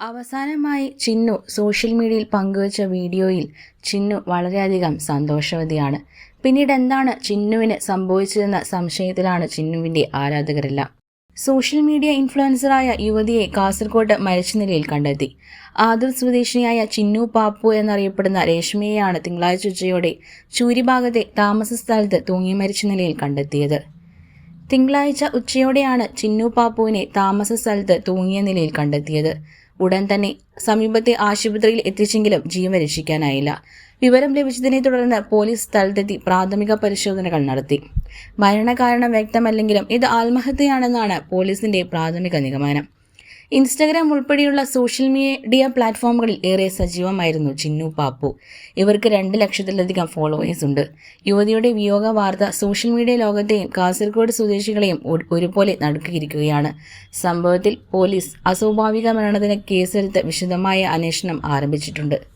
അവസാനമായി ചിന്നു സോഷ്യൽ മീഡിയയിൽ പങ്കുവച്ച വീഡിയോയിൽ ചിന്നു വളരെയധികം സന്തോഷവതിയാണ്. പിന്നീട് എന്താണ് ചിന്നുവിന് സംഭവിച്ചതെന്ന സംശയത്തിലാണ് ചിന്നുവിന്റെ ആരാധകരെല്ലാം. സോഷ്യൽ മീഡിയ ഇൻഫ്ലുവൻസറായ യുവതിയെ കാസർഗോഡ് മരിച്ച നിലയിൽ കണ്ടെത്തി. ആദൂർ സ്വദേശിനിയായ ചിന്നു പാപ്പു എന്നറിയപ്പെടുന്ന രേഷ്മയെയാണ് തിങ്കളാഴ്ച ഉച്ചയോടെ ചൂരിഭാഗത്തെ താമസ സ്ഥലത്ത് തൂങ്ങി മരിച്ച നിലയിൽ കണ്ടെത്തിയത്. തിങ്കളാഴ്ച ഉച്ചയോടെയാണ് ചിന്നു പാപ്പുവിനെ താമസ സ്ഥലത്ത് തൂങ്ങിയ നിലയിൽ കണ്ടെത്തിയത്. ഉടൻ തന്നെ സമീപത്തെ ആശുപത്രിയിൽ എത്തിച്ചെങ്കിലും ജീവൻ രക്ഷിക്കാനായില്ല. വിവരം ലഭിച്ചതിനെ തുടർന്ന് പോലീസ് സ്ഥലത്തെത്തി പ്രാഥമിക പരിശോധനകൾ നടത്തി. മരണകാരണം വ്യക്തമല്ലെങ്കിലും ഇത് ആത്മഹത്യയാണെന്നാണ് പോലീസിന്റെ പ്രാഥമിക നിഗമനം. ഇൻസ്റ്റഗ്രാം ഉൾപ്പെടെയുള്ള സോഷ്യൽ മീഡിയ പ്ലാറ്റ്ഫോമുകളിൽ ഏറെ സജീവമായിരുന്നു ചിന്നു പാപ്പു. ഇവർക്ക് രണ്ട് ലക്ഷത്തിലധികം ഫോളോവേഴ്സ് ഉണ്ട്. യുവതിയുടെ വിയോഗ വാർത്ത സോഷ്യൽ മീഡിയ ലോകത്തെയും കാസർഗോഡ് സ്വദേശികളെയും ഒരുപോലെ നടുക്കിയിരിക്കുകയാണ്. സംഭവത്തിൽ പോലീസ് അസ്വാഭാവിക മരണത്തിന് കേസെടുത്ത് വിശദമായ അന്വേഷണം ആരംഭിച്ചിട്ടുണ്ട്.